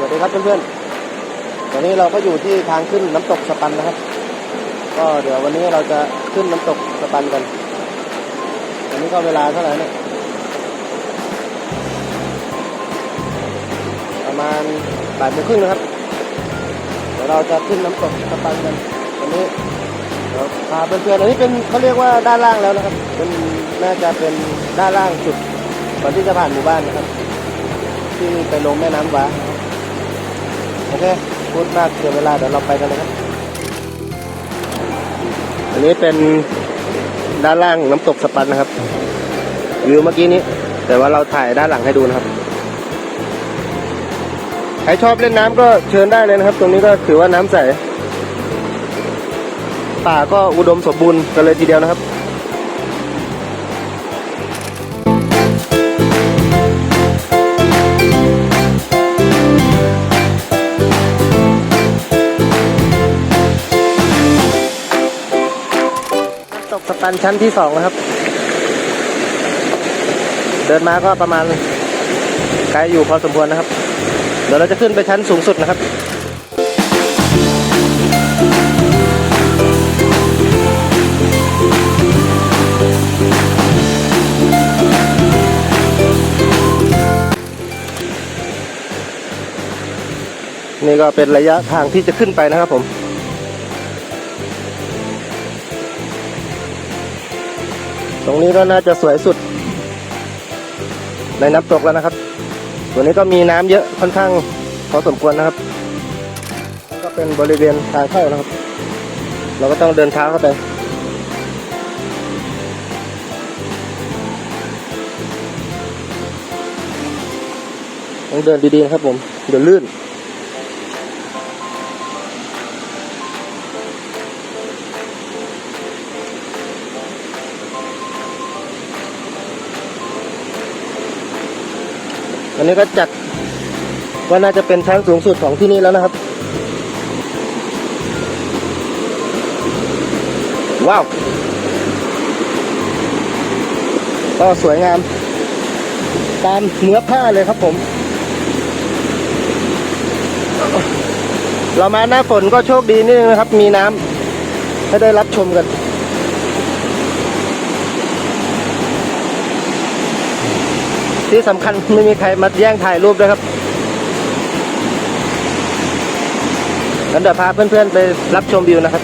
วัสดีครับเพื่อนๆวันนี้เราก็อยู่ที่ทางขึ้นน้ำตกสปันนะครับ ก็เดี๋ยววันนี้เราจะขึ้นน้ำตกสปันกันวันนี้ก็เวลาเท่าไหร่เนี่ยประมาณบ่ายโมงครึ่งนะครับ เดี๋ยวเราจะขึ้นน้ำตกสปันกันวันนี้เดี๋ยวพาเพื่อนๆอันนี้เป็นเขาเรียกว่าด้านล่างแล้วนะครับ เป็นน่าจะเป็นด้านล่างสุดก่อนที่จะผ่านหมู่บ้านนะครับ ที่ไปลงแม่น้ำว้า โอเคพูดมากเสียเวลาเดี๋ยวเราไปกันเลยครับ อันนี้เป็นด้านล่างน้ำตกสปันนะครับ วิวเมื่อกี้นี้ แต่ว่าเราถ่ายด้านหลังให้ดูนะครับ ใครชอบเล่นน้ำก็เชิญได้เลยนะครับ ตรงนี้ก็ถือว่าน้ำใส ป่าก็อุดมสมบูรณ์กันเลยทีเดียวนะครับ ปันชั้นที่สองนะครับ เดินมาก็ประมาณไกลอยู่พอสมควรนะครับ เดี๋ยวเราจะขึ้นไปชั้นสูงสุดนะครับนี่ก็เป็นระยะทางที่จะขึ้นไปนะครับผม ตรงนี้ก็น่าจะสวยสุด ในน้ำตกแล้วนะครับ ตัวนี้ก็มีน้ำเยอะค่อนข้างพอสมควรนะครับ ก็เป็นบริเวณทางเข้านะครับ เราก็ต้องเดินเท้าเข้าไปต้องเดินดีๆนะครับผม เดี๋ยวลื่น อันนี้ก็จัดว่าน่าจะเป็นชั้นสูงสุดของที่นี่แล้วนะครับ ว้าว ก็สวยงาม ตามเนื้อผ้าเลยครับผม เรามาหน้าฝนก็โชคดีนิดนึงนะครับ มีน้ำให้ได้รับชมกัน ที่สำคัญไม่มีใครมาแย่งถ่ายรูปด้วยครับงั้นเดี๋ยวพาเพื่อนๆไปรับชมวิวนะครับ